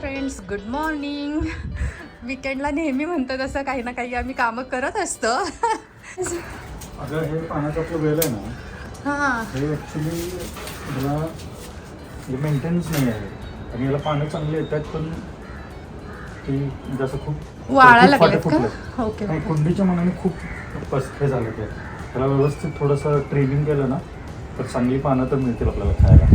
Friends good morning विकेंडला नेहमी म्हणतो तसं काही ना काही आम्ही कामं करत असतो. अगं हे पाण्याचं आपलं वेल आहे ना. हां. हे ॲक्च्युली याला हे मेंटेनन्स नाही आहे. आणि याला पानं चांगले येतात पण ते जसं खूप वाळा लागलेत. का? ओके नाही कुंडीच्या मनाने खूप पस हे झालं ते. त्याला व्यवस्थित थोडंसं ट्रेनिंग केलं ना तर चांगली पानं तर मिळतील आपल्याला खायला.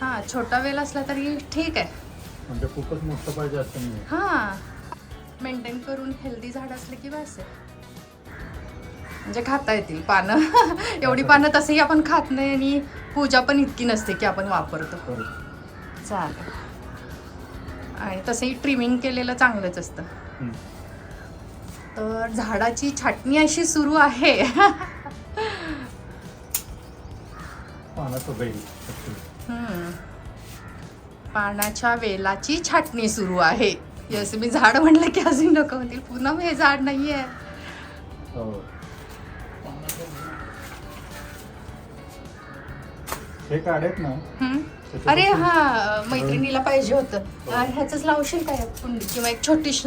हां छोटा वेल असला तरी ठीक आहे म्हणजे खूपच मोठं पाहिजे असं नाही हां मेंटेन करून हेल्दी झाड असले की बस आहे म्हणजे खाता येतील पानं एवढी पानं तसंही आपण खात नाही आणि पूजा पण इतकी नसते की आपण वापरतो बरं. चालेल आणि तसंही ट्रिमिंग केलेलं चांगलंच असतं हम्म. तर झाडाची छाटणी अशी सुरू आहे पानाचं. हम्म. पानाच्या वेलाची छाटणी सुरू आहे. यस मी झाड म्हणलं की अजून नको होतील पुन्हा हे झाड नाहीये. हो. हे काढेत ना. अरे हा मैत्रिणीला पाहिजे होतं. अं, ह्याचंच लावशील काय कुंडी किंवा एक छोटीश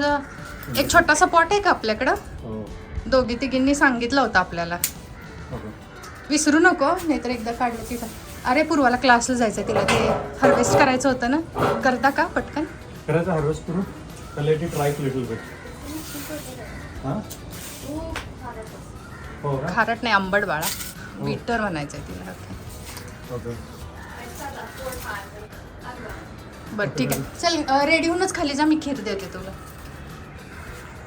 एक छोटासा पॉट आहे का आपल्याकडं? हो. दोघी तिघींनी सांगितलं होतं आपल्याला. हो. विसरू नको नाहीतर एकदा काढलं की काय. अरे पूर्वाला क्लासला जायचं तिला. ते हार्वेस्ट करायचं होतं ना? करता का पटकन? करायचं हार्वेस्ट करू तर let it right little bit हां? हो का? खारट नाही आंबट बाळा. बिटर म्हणायचंय तिला. ओके बरं ठीक आहे. चल रेडी होऊनच खाली जा मी खीर देते तुला.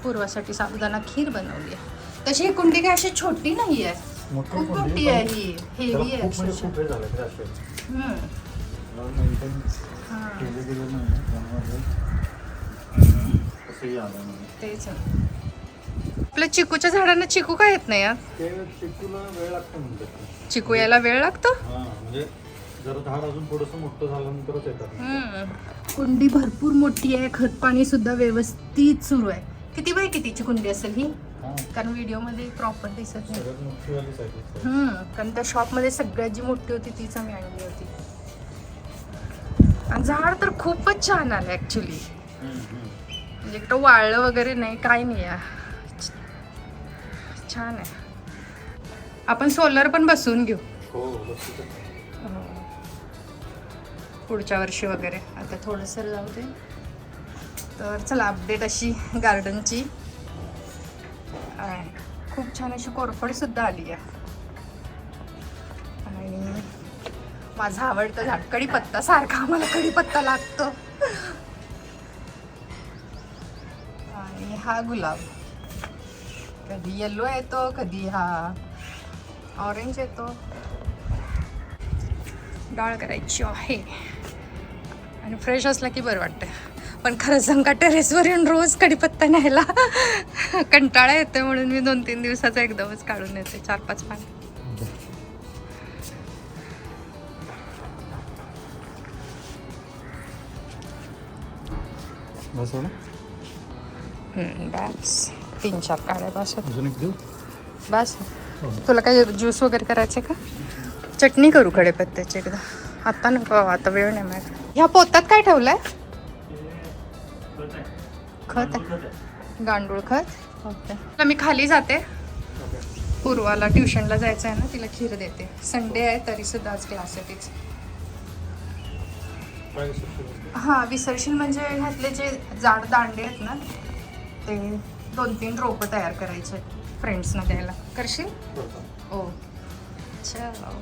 पूर्वासाठी साबुदाणा खीर बनवली आहे. तशी ही कुंडी काय अशी छोटी नाही आहे मोठी खूप कुंडी, मोठी आहे ही हेवी आहे खूप अक्षरशः. खूप हे झालं ते असे हम्म. मेंटेन हां, केलं गेलं नाही ना, त्यामुळे तसंही आलं नाही तेच आहे. आपल्या चिकूच्या झाडांना चिकू काय येत नाही यार ते चिकूला वेळ लागतो म्हणतात चिकू यायला वेळ लागतो हां म्हणजे जर झाड अजून थोडंसं मोठं झाल्यानंतरच येतात हम्म. कुंडी भरपूर मोठी आहे खत पाणी सुद्धा व्यवस्थित सुरू आहे किती बाय कितीची कुंडी असेल ही हां कारण व्हिडिओमध्ये प्रॉपर दिसत नाही. हम्म, कारण त्या शॉपमध्ये सगळ्यात जी मोठी होती तीच आम्ही आणली होती आणि झाड तर खूपच छान आलं हम्म. म्हणजे एकटं वाळलं वगैरे नाही काय नाही आहे छान आहे आपण सोलर पण बसवून घेऊ हो आहे. पुढच्या वर्षी वगैरे आता थोडंसं जाऊ दे तर चला अपडेट अशी गार्डनची. खूप छान अशी कोरफडसुद्धा आली आहे. आणि माझा आवडतं झाड कढीपत्ता सारखा आम्हाला कढीपत्ता लागतो. आणि हा गुलाब. कधी येलो येतो कधी हा ऑरेंज येतो. डाळ करायची आहे. आणि फ्रेश असला की बरं वाटतं. पण खरं सांग टेरेसवर येऊन रोज कढीपत्ता न्यायला कंटाळा येते म्हणून मी दोन तीन दिवसाचा एकदमच काढून येते चार पाच बस हो? बस. तीन चार काढ्या बस. बस. तुला काही ज्यूस वगैरे करायचे का? चटणी करू कढीपत्त्याची एकदा. आता नको आता वेळ नाही माझ्या ह्या पोतात काय ठेवलंय? खत आहे. गांडूळ खत ओके. मी खाली जाते. पूर्वाला ट्युशनला जायचं आहे ना तिला खीर देते. संडे आहे तरी सुद्धा आज क्लास आहे तिचं? हां विसर्शन म्हणजे ह्यातले जे जाड दांडे आहेत ना ते दोन तीन रोपं तयार करायचे फ्रेंड्सना द्यायला. करशील? करतो. ओ चलो.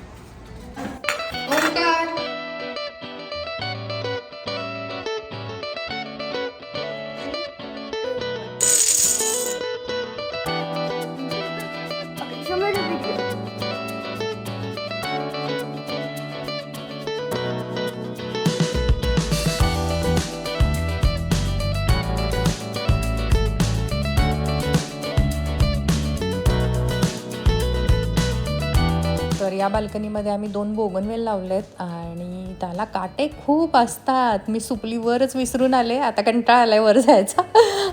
या बाल्कनीमध्ये आम्ही दोन बोगनवेल लावलेत आणि त्याला काटे खूप असतात. मी सुपलीवरच विसरून आले. आता कंटाळा आलाय वर जायचा.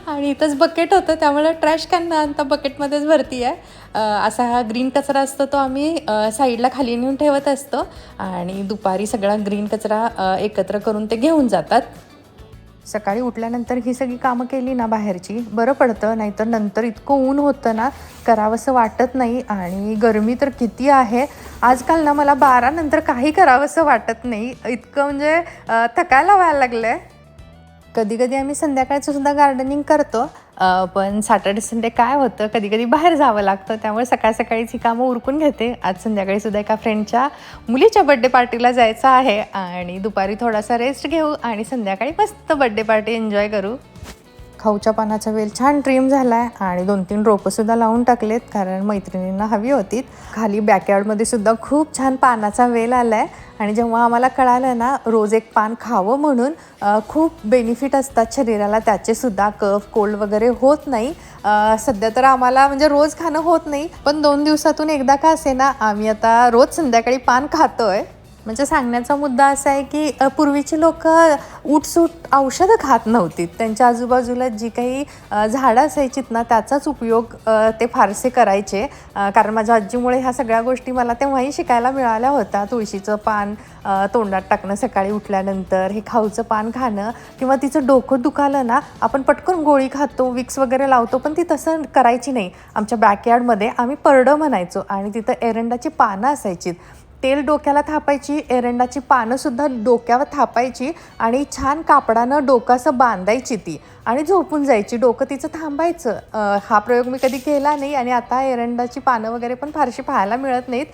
आणि इथंच बकेट होतं. त्यामुळे ट्रॅश कॅन आता बकेटमध्येच भरती आहे. असा हा ग्रीन कचरा असतो तो आम्ही साईडला खाली नेऊन ठेवत असतो. आणि दुपारी सगळा ग्रीन कचरा एकत्र करून ते घेऊन जातात. सकाळी उठल्यानंतर ही सगळी कामं केली ना बाहेरची बरं पडतं नाहीतर नंतर इतकं ऊन होतं ना करावंसं वाटत नाही आणि गरमी तर किती आहे. आजकाल ना मला बारानंतर काही करावंसं वाटत नाही. इतकं म्हणजे थकायला व्हायला लागलं आहे कधी कधी आम्ही संध्याकाळचं सुद्धा गार्डनिंग करतो. पण सॅटर्डे संडे काय होतं कधी कधी बाहेर जावं लागतं त्यामुळे सकाळ सकाळीच ही कामं उरकून घेते. आज संध्याकाळी सुद्धा एका फ्रेंडच्या मुलीच्या बड्डे पार्टीला जायचं आहे. आणि दुपारी थोडासा रेस्ट घेऊ आणि संध्याकाळी मस्त बड्डे पार्टी एन्जॉय करू. खाऊच्या पानाचा वेल छान ट्रिम झाला आहे आणि दोन तीन रोपंसुद्धा लावून टाकलेत कारण मैत्रिणींना हवी होती. खाली बॅकयार्डमध्ये सुद्धा खूप छान पानाचा वेल आला आहे आणि जेव्हा आम्हाला कळालं ना रोज एक पान खावं म्हणून खूप बेनिफिट असतात शरीराला त्याचेसुद्धा कफ कोल्ड वगैरे होत नाही. सध्या तर आम्हाला म्हणजे रोज खाणं होत नाही पण दोन दिवसातून एकदा का असे ना आम्ही आता रोज संध्याकाळी पान खातो आहे म्हणजे सांगण्याचा मुद्दा असा आहे की पूर्वीची लोक उठसूट औषधं खात नव्हती त्यांच्या आजूबाजूला जी काही झाडं असायचीत ना त्याचाच उपयोग ते फारसे करायचे. कारण माझ्या आजीमुळे ह्या सगळ्या गोष्टी मला तेव्हाही शिकायला मिळाल्या होत्या. तुळशीचं पान तोंडात टाकणं सकाळी उठल्यानंतर हे खाऊचं पान खाणं किंवा तिचं डोकं दुखालं ना आपण पटकन गोळी खातो विक्स वगैरे लावतो पण ती तसं करायची नाही. आमच्या बॅकयार्डमध्ये आम्ही परडं म्हणायचो आणि तिथं एरंडाची पानं असायची तेल डोक्याला थापायची एरंडाची पानंसुद्धा डोक्यावर थापायची आणि छान कापडानं डोकं असं बांधायची ती. आणि झोपून जायची डोकं तिचं थांबायचं. हा प्रयोग मी कधी केला नाही आणि आता एरंडाची पानं वगैरे पण फारशी पाहायला मिळत नाहीत.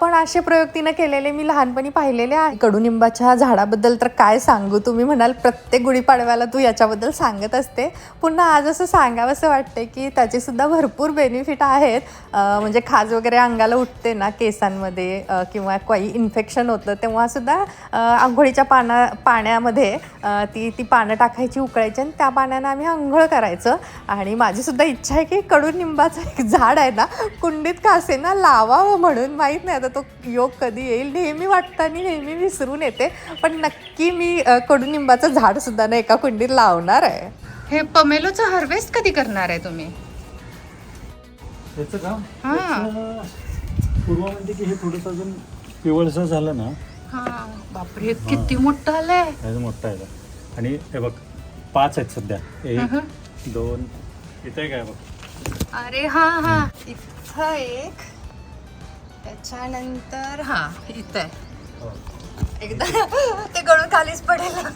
पण असे प्रयोग तिनं केलेले मी लहानपणी पाहिलेले आहे. कडुनिंबाच्या झाडाबद्दल तर काय सांगू? तुम्ही म्हणाल प्रत्येक गुढीपाडव्याला तू याच्याबद्दल सांगत असते. पुन्हा आज असं सांगावंसं वाटते की त्याचेसुद्धा भरपूर बेनिफिट आहेत. म्हणजे खाज वगैरे अंगाला उठते ना केसांमध्ये किंवा काही इन्फेक्शन होतं तेव्हासुद्धा आंघोळीच्या पाना पाण्यामध्ये ती ती पानं टाकायची उकळायची आणि त्या पाण्यानं आम्ही आंघोळ करायचं. आणि माझी सुद्धा इच्छा आहे की कडुनिंबाचं एक झाड आहे ना कुंडीत का असे ना लावावं म्हणून. माहीत नाही आता तो योग कधी येईल. नेहमी वाटतं आणि नेहमी विसरून येते. पण नक्की मी कडुनिंबाचं झाड सुद्धा ना एका कुंडीत लावणार आहे. हे पमेलोचं हार्वेस्ट कधी करणार आहे तुम्ही? त्याचं का हां. त्याचं पूर्व म्हणते की हे थोडंसं अजून पिवळसं झालं ना. हा. बापरे किती मोठं आलंय. मोठं आहे. आणि हे बघ पाच आहेत सध्या. एक दोन इथे काय बघ. अरे हा हा. इथं एक. त्याच्यानंतर हा इथं आहे. हो. एकदा ते गळून खालीच पडेल. हो,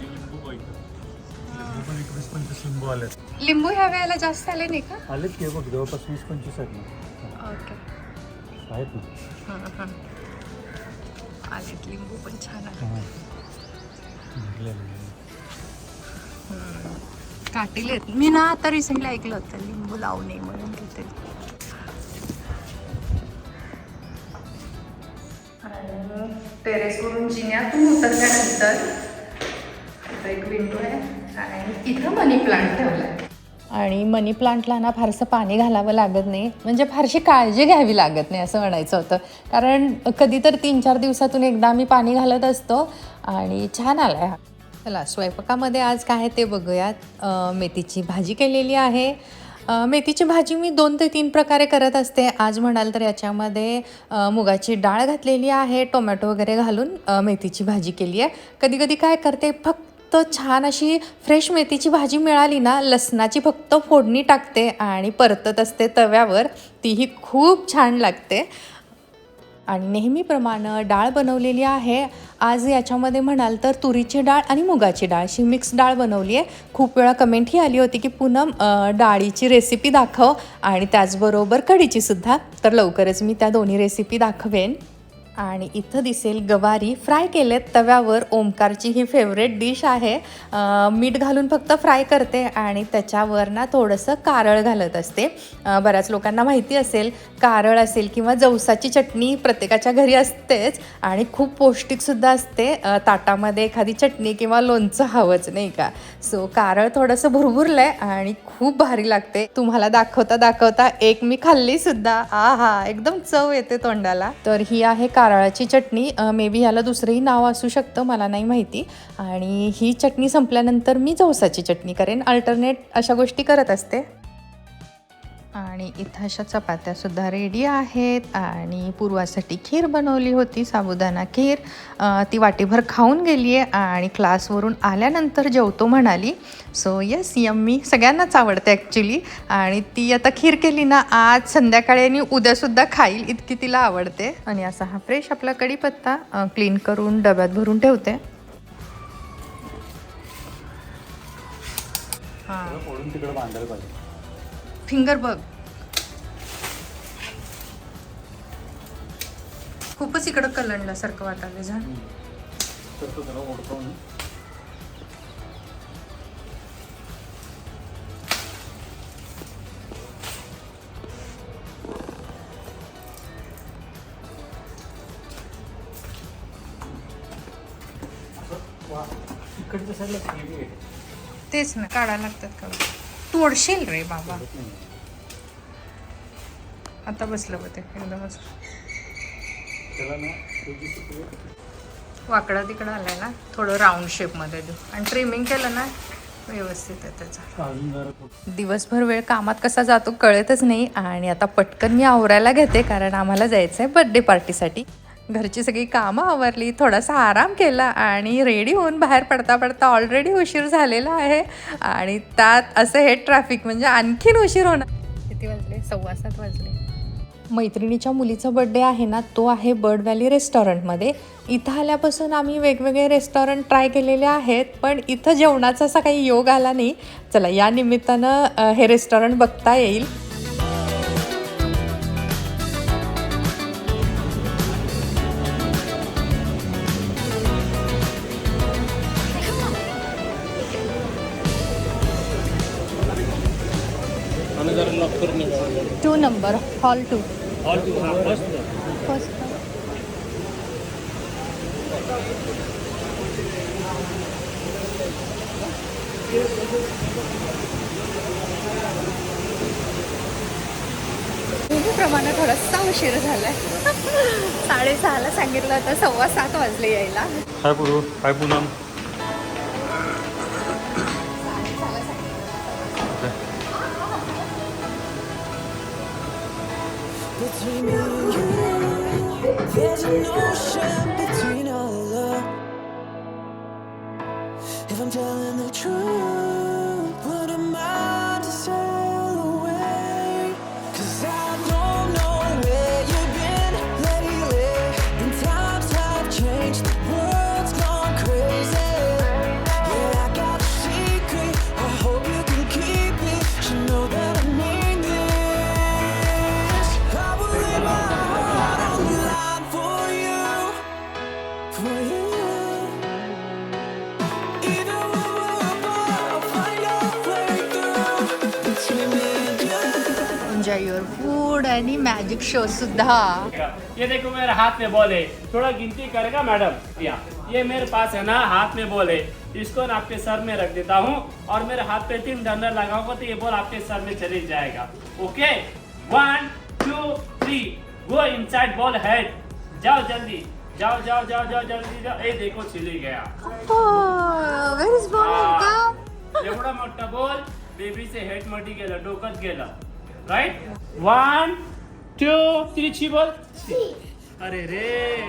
लिंबू वीस पंचवीस ह्या वेळेला जास्त आले नाही का? आलेत की हे बघ जवळपास वीस पंचवीस आहेत ना. ओके. आहेत ना. आलेत. लिंबू पण छान आहे भरलेले. काटेलेत मी ना आता रिसेंटली ऐकलं होतं लिंबू लावू नये म्हणून तिथे टेरेसवरून जिन्यातून उतरल्यानंतर इथं एक विंडो आहे आणि इथं मनी प्लांट ठेवला आहे आणि मनी प्लांटला ना फारसं पाणी घालावं लागत नाही म्हणजे फारशी काळजी घ्यावी लागत नाही असं म्हणायचं होतं. कारण कधी तर तीन चार दिवसातून एकदा आम्ही पाणी घालत असतो आणि छान आला आहे हा. चला स्वयंपाकामध्ये आज काय आहे ते बघूयात. मेथीची भाजी केलेली आहे. मेथीची भाजी मी दोन ते तीन प्रकारे करत असते. आज म्हणाल तर याच्यामध्ये मुगाची डाळ घातलेली आहे टोमॅटो वगैरे घालून मेथीची भाजी केली आहे. कधी कधी काय करते फक्त छान अशी फ्रेश मेथीची भाजी मिळाली ना लसणाची फक्त फोडणी टाकते आणि परतत असते तव्यावर. तीही खूप छान लागते. आणि नेहमीप्रमाणे डाळ बनवलेली आहे. आज याच्यामध्ये म्हणाल तर तुरीची डाळ आणि मुगाची डाळ अशी मिक्स डाळ बनवली आहे. खूप वेळा कमेंट ही आली होती की पुन्हा डाळीची रेसिपी दाखव आणि त्याचबरोबर कढीची सुद्धा. तर लवकरच मी त्या दोन्ही रेसिपी दाखवेन. आणि इथं दिसेल गवारी. फ्राय केलेत तव्यावर. ओमकारची ही फेवरेट डिश आहे मीठ घालून फक्त फ्राय करते आणि त्याच्यावर ना थोडंसं कारळ घालत असते. बऱ्याच लोकांना माहिती असेल कारळ असेल किंवा जवसाची चटणी प्रत्येकाच्या घरी असतेच आणि खूप पौष्टिकसुद्धा असते. ताटामध्ये एखादी चटणी किंवा लोणचं हवंच नाही का? सो कारळ थोडंसं भुरभुरलं आहे आणि खूप भारी लागते. तुम्हाला दाखवता दाखवता एक मी खाल्लीसुद्धा आ हा एकदम चव येते तोंडाला. तर ही आहे का कारळाची चटणी मे बी ह्याला दुसरंही नाव असू शकतं मला नाही माहिती. आणि ही चटणी संपल्यानंतर मी जवसाची चटणी करेन. अल्टरनेट अशा गोष्टी करत असते. आणि इथं अशा चपात्यासुद्धा रेडी आहेत आणि पूर्वासाठी खीर बनवली होती साबुदाणा खीर. ती वाटीभर खाऊन गेली आहे आणि क्लासवरून आल्यानंतर जेवतो म्हणाली. सो येस यम्मी सगळ्यांनाच आवडते ॲक्च्युली आणि ती आता खीर केली ना आज संध्याकाळी आणि उद्यासुद्धा खाईल इतकी तिला आवडते. आणि असा हा फ्रेश आपला कढीपत्ता क्लीन करून डब्यात भरून ठेवते. हां. फिंगर बघ. खूपच इकडं कलंडल्यासारखं वाटायला झाड तेच ना काढायला लागतात का? तोडशील रे बाबा. आता बसलं होते एकदमच वाकडा तिकडं आलाय ना थोडं राऊंड शेपमध्ये देऊ. आणि ट्रिमिंग केलं ना व्यवस्थित आहे त्याचा. दिवसभर वेळ कामात कसा जातो कळतच नाही आणि आता पटकन मी आवरायला घेते कारण आम्हाला जायचं आहे बर्थडे पार्टीसाठी घरची सगळी कामं आवरली थोडासा आराम केला आणि रेडी होऊन बाहेर पडता पडता ऑलरेडी उशीर झालेला आहे आणि त्यात असं हे ट्रॅफिक म्हणजे आणखीन उशीर होणार. किती वाजले? सव्वा सात वाजले. मैत्रिणीच्या मुलीचा बड्डे आहे ना तो आहे बर्ड व्हॅली रेस्टॉरंटमध्ये. इथं आल्यापासून आम्ही वेगवेगळे रेस्टॉरंट ट्राय केलेले आहेत पण इथं जेवणाचा असा काही योग आला नाही. चला या निमित्तानं हे रेस्टॉरंट बघता येईल. नंबर हॉल टू फर्स्ट प्रमाणे थोडासा उशीर झालाय. साडेसहाला सांगितलं होतं सव्वा सात वाजले यायला. पूर्व काय Poonam there's an ocean between our love. If I'm telling the truth, enjoy your food आणि मॅजिक शो सुद्धा. ये देखो मेरे हाथ में बॉल है। थोड़ा गिनती करेगा मैडम? या। ये मेरे पास है ना हाथ में बॉल है। इसको ना आपके सर में रख देता हूँ और मेरे हाथ पे तीन डंडर लगाऊँगा तो ये बॉल आपके सर में चले जाएगा। Okay one two three go inside ball head जाओ जल्दी। जाओ जाओ जाओ जाओ जल्दी जाओ। ए देखो चिली गया। हा. एवढा मोठा बॉल बेबीचे हेड मध्ये गेलं डोकत गेलं। राईट वन टू थ्री छी बोल. अरे रे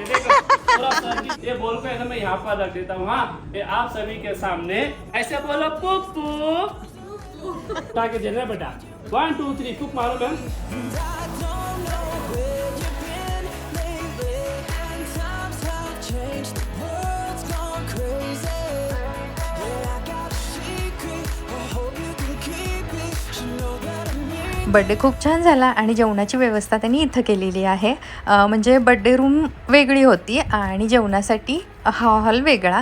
देखो पूरा सर्किट ये बोल को मैं यहाँ पर रख देता हूँ हाँ? ये आप सभी के सामने ऐसे बोलो पुप्पू ताकि देना बेटा. वन टू थ्री कुक मारो मैम बड्डे खूप छान झाला आणि जेवणाची व्यवस्था त्यांनी इथं केलेली आहे. म्हणजे बड्डे रूम वेगळी होती आणि जेवणासाठी हा हॉल वेगळा.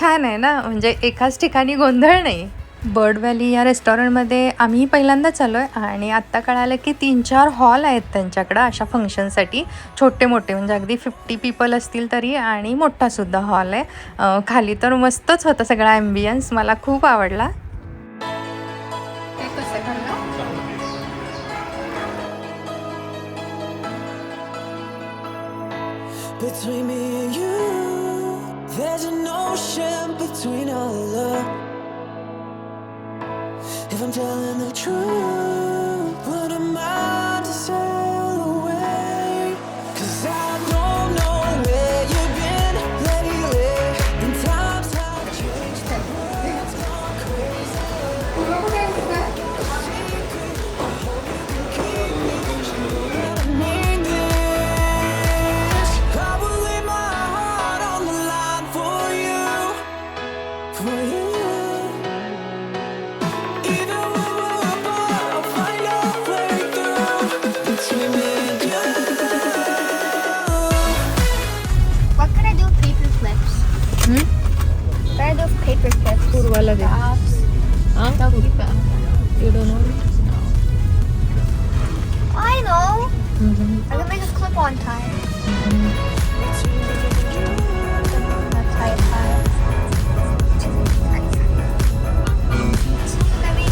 छान आहे ना? म्हणजे एकाच ठिकाणी गोंधळ नाही. बर्ड व्हॅली या रेस्टॉरंटमध्ये आम्ही पहिल्यांदाच आलो आहे आणि आत्ता कळालं की तीन चार हॉल आहेत त्यांच्याकडं अशा फंक्शनसाठी. छोटे मोठे म्हणजे अगदी फिफ्टी पीपल असतील तरी आणि मोठासुद्धा हॉल आहे. खाली तर मस्तच होता सगळा ॲम्बियन्स. मला खूप आवडला. Between me and you. There's an ocean between our love. If I'm telling the truth, can make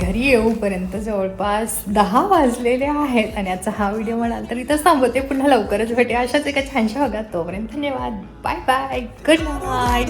घरी येऊपर्यंत जवळपास दहा वाजलेले आहेत आणि आजचा हा व्हिडिओ म्हणाल तर इथं थांबवते. पुन्हा लवकरच भेटे अशाच एका छानशा भागात. तोपर्यंत धन्यवाद. Bye bye good night